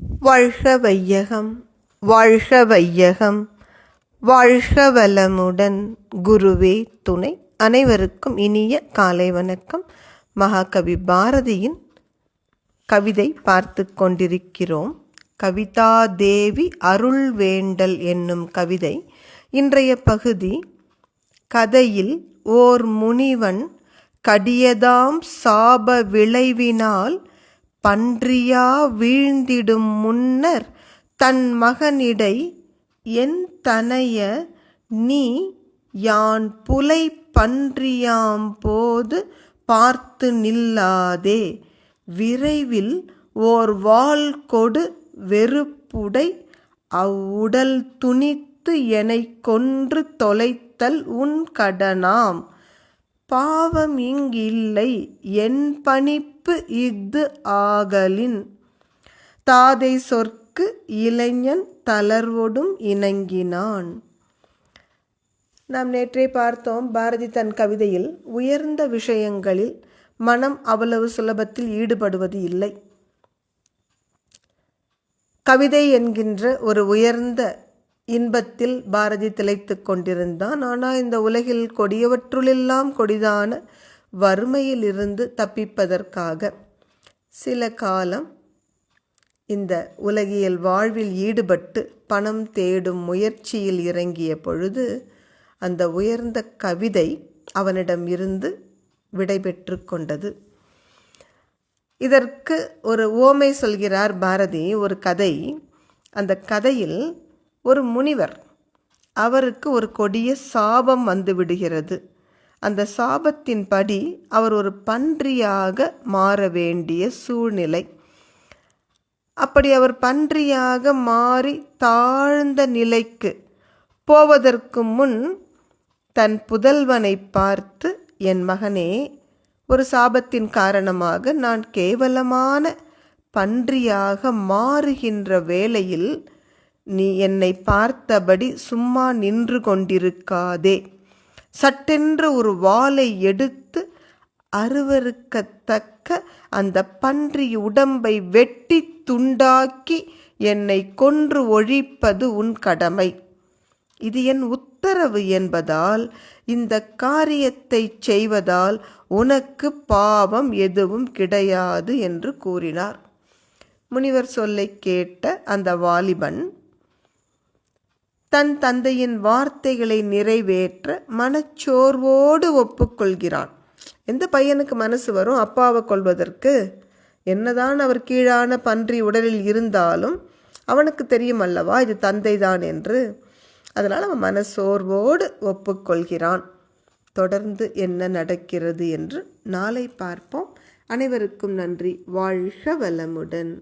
வாழ்க வையகம் வாழ்க வையகம் வாழ்க வளமுடன் குருவே துணை அனைவருக்கும் இனிய காலை வணக்கம். மகாகவி பாரதியின் கவிதை பார்த்து கொண்டிருக்கிறோம். கவிதா தேவி அருள் வேண்டல் என்னும் கவிதை. இன்றைய பகுதி கதையில் ஓர் முனிவன் கடியதாம் சாப விளைவினால் பன்றியா வீழ்ந்திடும் முன்னர் தன் மகனிடை என் தனைய நீ யான் புலை பன்றியாம் போது பார்த்து நில்லாதே. விரைவில் ஓர் வாள் கொடு வெறுப்புடை அவ்வுடல் துணித்து எனை கொன்று தொலைத்தல் உன் கடனாம். பாவம் இங்கில்லை என் பணிப்பு இஃது ஆகலின். தாதை சொற்கு இளைஞன் தளர்வொடும் இணங்கினான். நாம் நேற்றே பார்த்தோம் பாரதி தன் கவிதையில் உயர்ந்த விஷயங்களில் மனம் அவ்வளவு சுலபத்தில் ஈடுபடுவது இல்லை. கவிதை என்கின்ற ஒரு உயர்ந்த இன்பத்தில் பாரதி திளைத்து கொண்டிருந்தான். ஆனால் இந்த உலகில் கொடியவற்றுளெல்லாம் கொடிதான வறுமையிலிருந்து தப்பிப்பதற்காக சில காலம் இந்த உலகியல் வாழ்வில் ஈடுபட்டு பணம் தேடும் முயற்சியில் இறங்கிய பொழுது அந்த உயர்ந்த கவிதை அவனிடம் இருந்து விடைபெற்று கொண்டது. இதற்கு ஒரு ஓமை சொல்கிறார் பாரதி. ஒரு கதை. அந்த கதையில் ஒரு முனிவர். அவருக்கு ஒரு கொடிய சாபம் வந்து விடுகிறது. அந்த சாபத்தின்படி அவர் ஒரு பன்றியாக மாற வேண்டிய சூழ்நிலை. அப்படி அவர் பன்றியாக மாறி தாழ்ந்த நிலைக்கு போவதற்கு முன் தன் புதல்வனை பார்த்து என் மகனே ஒரு சாபத்தின் காரணமாக நான் கேவலமான பன்றியாக மாறுகின்ற வேளையில் நீ என்னை பார்த்தபடி சும்மா நின்று கொண்டிருக்காதே. சட்டென்று ஒரு வாளை எடுத்து அருவருக்கத்தக்க அந்த பன்றி உடம்பை வெட்டி துண்டாக்கி என்னை கொன்று ஒழிப்பது உன் கடமை. இது என் உத்தரவு என்பதால் இந்த காரியத்தை செய்வதால் உனக்கு பாவம் எதுவும் கிடையாது என்று கூறினார். முனிவர் சொல்லை கேட்ட அந்த வாலிபன் தன் தந்தையின் வார்த்தைகளை நிறைவேற்ற மனச்சோர்வோடு ஒப்புக்கொள்கிறான். எந்த பையனுக்கு மனசு வரும்? அப்பாவை கொள்வதற்கு என்னதான் அவர் கீழான பன்றி உடலில் இருந்தாலும் அவனுக்கு தெரியும் அல்லவா இது தந்தை தான் என்று. அதனால் அவன் மனசோர்வோடு ஒப்புக்கொள்கிறான். தொடர்ந்து என்ன நடக்கிறது என்று நாளை பார்ப்போம். அனைவருக்கும் நன்றி. வாழ்க வளமுடன்.